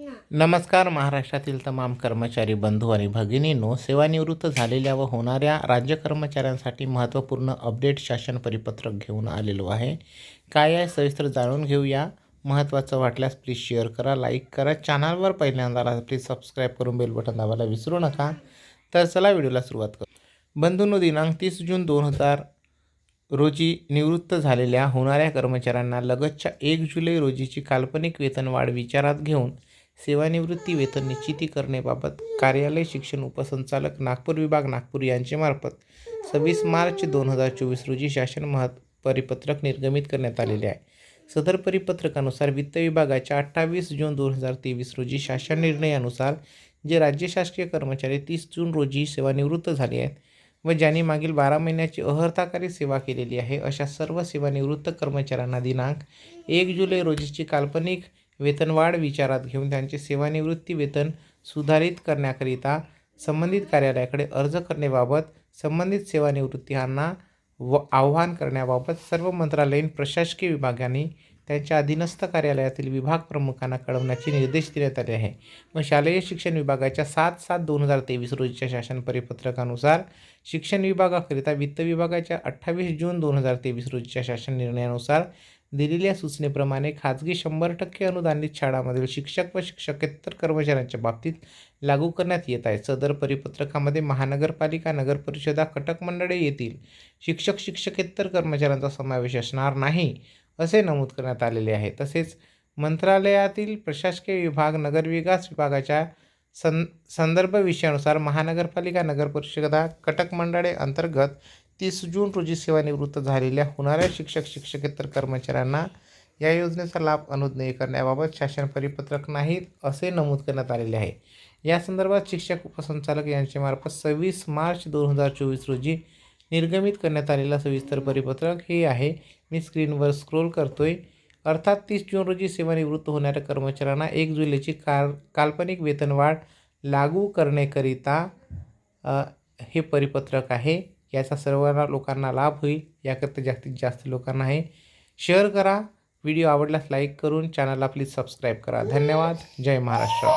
नमस्कार महाराष्ट्रातील तमाम कर्मचारी बंधू आणि भगिनींनो सेवानिवृत्त झालेल्या व होणाऱ्या राज्य कर्मचाऱ्यांसाठी महत्त्वपूर्ण अपडेट शासन परिपत्रक घेऊन आलेलो आहे. काय आहे सविस्तर जाणून घेऊया. महत्त्वाचं वाटल्यास प्लीज शेअर करा लाईक करा. चॅनलवर पहिल्यांदा आला प्लीज सबस्क्राईब करून बेल बटन दाबायला विसरू नका. तर चला व्हिडिओला सुरुवात करू. बंधूंनो दिनांक तीस जून दोन हजार रोजी निवृत्त झालेल्या होणाऱ्या कर्मचाऱ्यांना लगतच्या एक जुलै रोजीची काल्पनिक वेतनवाढ विचारात घेऊन सेवानिवृत्ती वेतन निश्चिती करण्याबाबत कार्यालय शिक्षण उपसंचालक नागपूर विभाग नागपूर यांच्यामार्फत सव्वीस मार्च दोन हजार चोवीस रोजी शासन महत् परिपत्रक निर्गमित करण्यात आलेले आहे. सदर परिपत्रकानुसार वित्त विभागाच्या अठ्ठावीस जून दोन हजार तेवीस रोजी शासन निर्णयानुसार जे राज्य शासकीय कर्मचारी तीस जून रोजी सेवानिवृत्त झाले आहेत व ज्यांनी मागील बारा महिन्याची अहर्ताकारी सेवा केलेली आहे अशा सर्व सेवानिवृत्त कर्मचाऱ्यांना दिनांक एक जुलै रोजीची काल्पनिक वेतनवाढ विचारात घेऊन त्यांचे सेवानिवृत्ती वेतन सुधारित करण्याकरिता संबंधित कार्यालयाकडे अर्ज करण्याबाबत संबंधित सेवानिवृत्तींना व आव्हान करण्याबाबत सर्व मंत्रालयीन प्रशासकीय विभागांनी त्यांच्या अधीनस्थ कार्यालयातील विभाग प्रमुखांना कळवण्याचे निर्देश देण्यात आले आहे. व शालेय शिक्षण विभागाच्या सात सात दोन हजार तेवीस रोजीच्या शासन परिपत्रकानुसार शिक्षण विभागाकरिता वित्त विभागाच्या अठ्ठावीस जून दोन हजार तेवीस रोजीच्या शासन निर्णयानुसार दिलेल्या सूचनेप्रमाणे खाजगी शंभर टक्के अनुदानित शाळांमधील शिक्षक व शिक्षकेतर कर्मचाऱ्यांच्या बाबतीत लागू करण्यात येत आहे. सदर परिपत्रकामध्ये महानगरपालिका नगरपरिषदा कटक मंडळे येथील शिक्षक शिक्षकेतर कर्मचाऱ्यांचा समावेश असणार नाही असे नमूद करण्यात आलेले आहे. तसेच मंत्रालयातील प्रशासकीय विभाग नगरविकास विभागाच्या सं संदर्भ विषयानुसार महानगरपालिका नगरपरिषदा कटक मंडळे अंतर्गत तीस जून रोजी सेवानिवृत्त झालेल्या होणाऱ्या शिक्षक शिक्षकेतर कर्मचाऱ्यांना या योजनेचा लाभ अनुज्ञेय करण्याबाबत शासन परिपत्रक नाहीत असे नमूद करण्यात आलेले आहे. या संदर्भात शिक्षक उपसंचालक यांच्यामार्फत सव्वीस मार्च दोन हजार चोवीस रोजी निर्गमित करण्यात आलेला सविस्तर परिपत्रक हे आहे. मी स्क्रीनवर स्क्रोल करतोय. अर्थात तीस जून रोजी सेवानिवृत्त होणाऱ्या कर्मचाऱ्यांना एक जुलैची कार काल्पनिक वेतनवाढ लागू करण्याकरिता हे परिपत्रक आहे. याचा सर्वांना लोकांना लाभ होईल. याकरिता जास्तीत जास्त लोकांना हे शेअर करा. व्हिडिओ आवडल्यास लाईक करून चॅनलला प्लीज सबस्क्राईब करा. धन्यवाद. जय महाराष्ट्र.